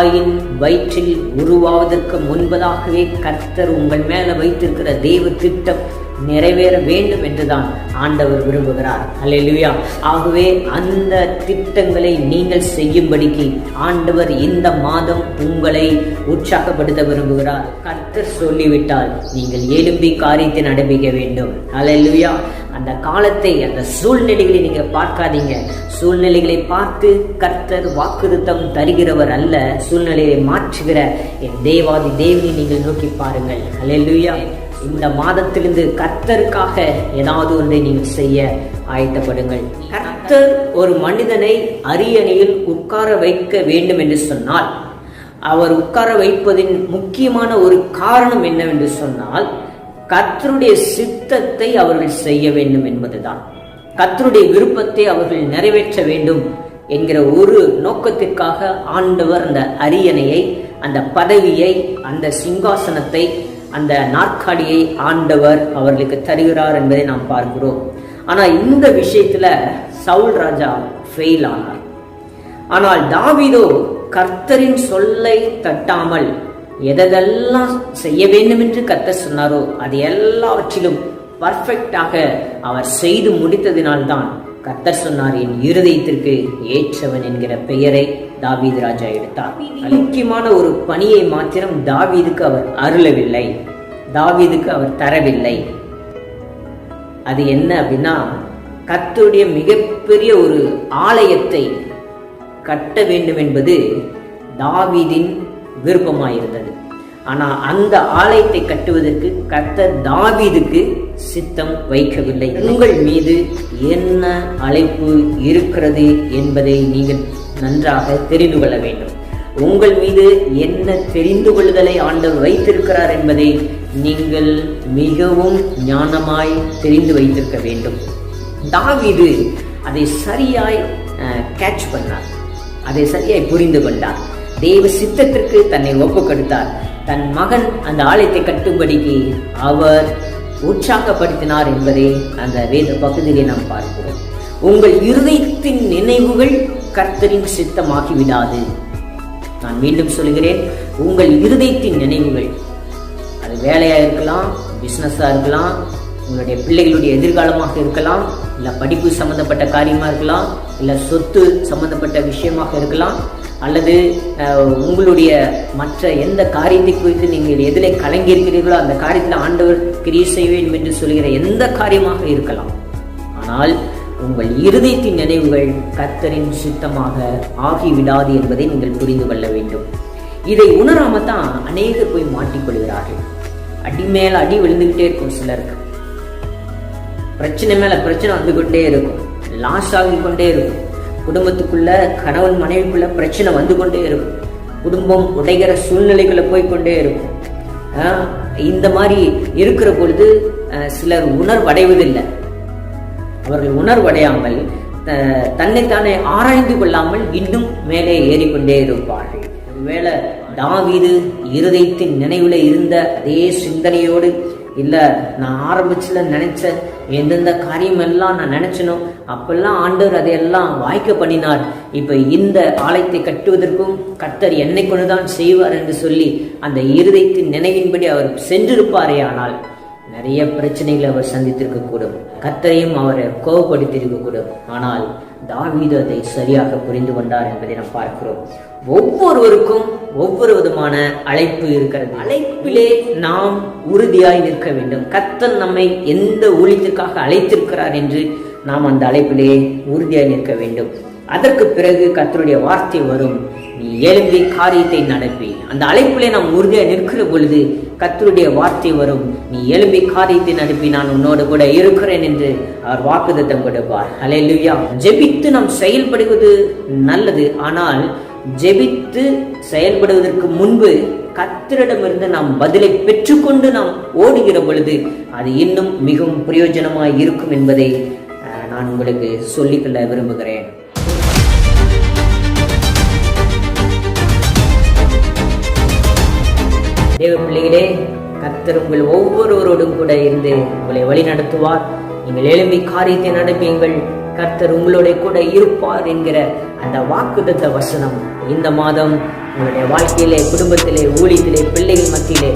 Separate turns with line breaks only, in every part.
தாயின் வயிற்றில் உருவாவதற்கு முன்பதாகவே கர்த்தர் உங்கள் மேல வைத்திருக்கிற தெய்வ திட்டம். நிறைவேற வேண்டும் என்றுதான் ஆண்டவர் விரும்புகிறார். அல்லா ஆகவே அந்த திட்டங்களை நீங்கள் செய்யும்படிக்கு ஆண்டவர் இந்த மாதம் உங்களை உற்சாகப்படுத்த விரும்புகிறார். கர்த்தர் சொல்லிவிட்டால் நீங்கள் எழும்பி காரியத்தை நடைபெற வேண்டும். அல்லா அந்த காலத்தை அந்த சூழ்நிலைகளை நீங்க பார்க்காதீங்க. சூழ்நிலைகளை பார்த்து கர்த்தர் வாக்குறுத்தம் தருகிறவர் அல்ல சூழ்நிலையை மாற்றுகிற என் தேவாதி தேவனை நீங்கள் நோக்கி பாருங்கள். அல்லா இந்த மாதத்திலிருந்து கர்த்தருக்காக ஏதாவது ஒன்றை நீங்கள் செய்ய ஆயத்தப்படுங்கள். கர்த்தர் ஒரு மனிதனை அரியணையில் உட்கார வைக்க வேண்டும் என்று சொன்னால் அவர் உட்கார வைப்பதின் முக்கியமான ஒரு காரணம் என்னவென்று சொன்னால் கர்த்தருடைய சித்தத்தை அவர்கள் செய்ய வேண்டும் என்பதுதான். கர்த்தருடைய விருப்பத்தை அவர்கள் நிறைவேற்ற வேண்டும் என்கிற ஒரு நோக்கத்திற்காக ஆண்டவர் அந்த அரியணையை அந்த பதவியை அந்த சிங்காசனத்தை அந்த நாற்காலியை ஆண்டவர் அவர்களுக்கு தருகிறார் என்பதை நாம் பார்க்கிறோம். ஆனால் இந்த விஷயத்தில் சவுல் ராஜா ஃபெயில் ஆனார். ஆனால் தாவிதோ கர்த்தரின் சொல்லை தட்டாமல் எதெல்லாம் செய்ய வேண்டும் என்று கர்த்தர் சொன்னாரோ அது எல்லாவற்றிலும் பர்ஃபெக்டாக அவர் செய்து முடித்ததினால்தான் கர்த்தர் சொன்னார் என் இருதயத்திற்கு ஏற்றவன் என்கிற பெயரை தாவீது ராஜா எடுத்தார். முக்கியமான ஒரு பணியை மாத்திரம் தாவீதுக்கு அவர் அருளவில்லை. தாவீதுக்கு அவர் தரவில்லை. அது என்ன அப்படின்னா கர்த்தருடைய மிகப்பெரிய ஒரு ஆலயத்தை கட்ட வேண்டும் என்பது தாவீதின் விருப்பமாயிருந்தது. ஆனா அந்த ஆலயத்தை கட்டுவதற்கு கர்த்தர் தாவீதுக்கு சித்தம் வைக்கவில்லை. உங்கள் மீது என்ன அழைப்பு இருக்கிறது என்பதை நீங்கள் நன்றாக தெரிந்து கொள்ள வேண்டும். உங்கள் மீது என்ன தெரிந்து கொள்ளுதலை ஆண்டவர் வைத்திருக்கிறார் என்பதை நீங்கள் மிகவும் ஞானமாய் தெரிந்து வைத்திருக்க வேண்டும். தாவிது அதை சரியாய் கேட்ச் பண்ணார். அதை சரியாய் புரிந்து கொண்டார். தெய்வ சித்தத்திற்கு தன்னை ஒப்பு கொடுத்தார் தன் மகன் அந்த ஆலயத்தை கட்டும்படிக்கு அவர் உற்சாகப்படுத்தினார் என்பதை அந்த வேத பகுதியிலே நாம் பார்க்கிறோம். உங்கள் இருதயத்தின் நினைவுகள் கர்த்தரின் சித்தமாகி விடாது நான் மீண்டும் சொல்கிறேன் உங்கள் இருதயத்தின் நினைவுகள் அது வேலையாக இருக்கலாம் பிஸ்னஸாக இருக்கலாம் உங்களுடைய பிள்ளைகளுடைய எதிர்காலமாக இருக்கலாம் இல்லை படிப்பு சம்மந்தப்பட்ட காரியமாக இருக்கலாம் இல்லை சொத்து சம்மந்தப்பட்ட விஷயமாக இருக்கலாம் அல்லது உங்களுடைய மற்ற எந்த காரியத்தை குறித்து நீங்கள் எதில் கலங்கி இருக்கிறீர்களோ அந்த காரியத்தில் ஆண்டவர் கிரியை செய்ய வேண்டும் என்று சொல்கிற எந்த காரியமாக இருக்கலாம். ஆனால் உங்கள் இருதயத்தின் நினைவுகள் கர்த்தரின் சித்தமாக ஆகிவிடாது என்பதை நீங்கள் புரிந்து கொள்ள வேண்டும். இதை உணராம தான் அநேகர் போய் மாட்டிக்கொள்கிறார்கள். அடி மேல அடி விழுந்துகிட்டே இருக்கும் சிலருக்கு. பிரச்சனை மேல பிரச்சனை வந்து கொண்டே இருக்கும். லாஸ் ஆகி கொண்டே இருக்கும். குடும்பத்துக்குள்ள கணவன் மனைவிக்குள்ள பிரச்சனை வந்து கொண்டே இருக்கும். குடும்பம் உடைகிற சூழ்நிலைக்குள்ள போய்கொண்டே இருக்கும். இந்த மாதிரி இருக்கிற பொழுது சிலர் உணர்வடைவதில்லை. அவர்கள் உணர்வடையாமல் த- தன்னைத்தானே ஆராய்ந்து கொள்ளாமல் இன்னும் மேலே ஏறிக்கொண்டே இருப்பார்கள். ஒருவேளை தாவீது இருதயத்தின் நினைவில் இருந்த அதே சிந்தனையோடு இல்லை நான் ஆரம்பிச்சில் நினைச்ச எந்தெந்த காரியம் எல்லாம் நான் நினைச்சனோ அப்பெல்லாம் ஆண்டவர் அதையெல்லாம் வாய்க்க பண்ணினார். இப்போ இந்த ஆலயத்தை கட்டுவதற்கும் கர்த்தர் என்னை கொண்டுதான் செய்வார் என்று சொல்லி அந்த இருதயத்தின் நினைவின்படி அவர் சென்றிருப்பாரே ஆனால் நிறைய பிரச்சனைகளை அவர் சந்தித்திருக்கக்கூடும். கத்தரையும் அவரை கோபப்படுத்தியிருக்கக்கூடும். ஆனால் தாவீது அதை சரியாக புரிந்து கொண்டார் என்பதை நாம் பார்க்கிறோம். ஒவ்வொருவருக்கும் ஒவ்வொரு விதமான அழைப்பு இருக்கிறது. அழைப்பிலே நாம் உறுதியாய் நிற்க வேண்டும். கத்தன் நம்மை எந்த ஊழியத்திற்காக அழைத்திருக்கிறார் என்று நாம் அந்த அழைப்பிலே உறுதியாய் நிற்க வேண்டும். அதற்கு பிறகு கத்தருடைய வார்த்தை வரும். நீ எழும்பி காரியத்தை நடப்பி. அந்த அழைப்பிலே நாம் உறுதியாக நிற்கிற பொழுது கத்தருடைய வார்த்தை வரும். நீ எழும்பி காரியத்தை நடப்பி. நான் உன்னோடு கூட இருக்கிறேன் என்று அவர் வாக்குதத்தம் கொடுப்பார். ஹalleluya ஜெபித்து நாம் செயல்படுவது நல்லது. ஆனால் ஜெபித்து செயல்படுவதற்கு முன்பு கத்தரிடமிருந்து நாம் பதிலை பெற்றுக்கொண்டு நாம் ஓடுகிற பொழுது அது இன்னும் மிகவும் பிரயோஜனமாக இருக்கும் என்பதை நான் உங்களுக்கு சொல்லிக்கொள்ள விரும்புகிறேன். தேவ பிள்ளைகளே கர்த்தர் உங்கள் ஒவ்வொருவரோடும் கூட இருந்து உங்களை வழி நடத்துவார். நீங்கள் எழும்பி காரியத்தை நடப்பீங்கள். கர்த்தர் உங்களோட கூட இருப்பார் என்கிற அந்த வாக்குதத்த வசனம் இந்த மாதம் உங்களுடைய வாழ்க்கையிலே குடும்பத்திலே ஊழியத்திலே பிள்ளைகள் மத்தியிலே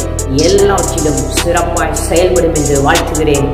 எல்லாவற்றிலும் சிறப்பாய் செயல்படும் என்று வாழ்த்துகிறேன்.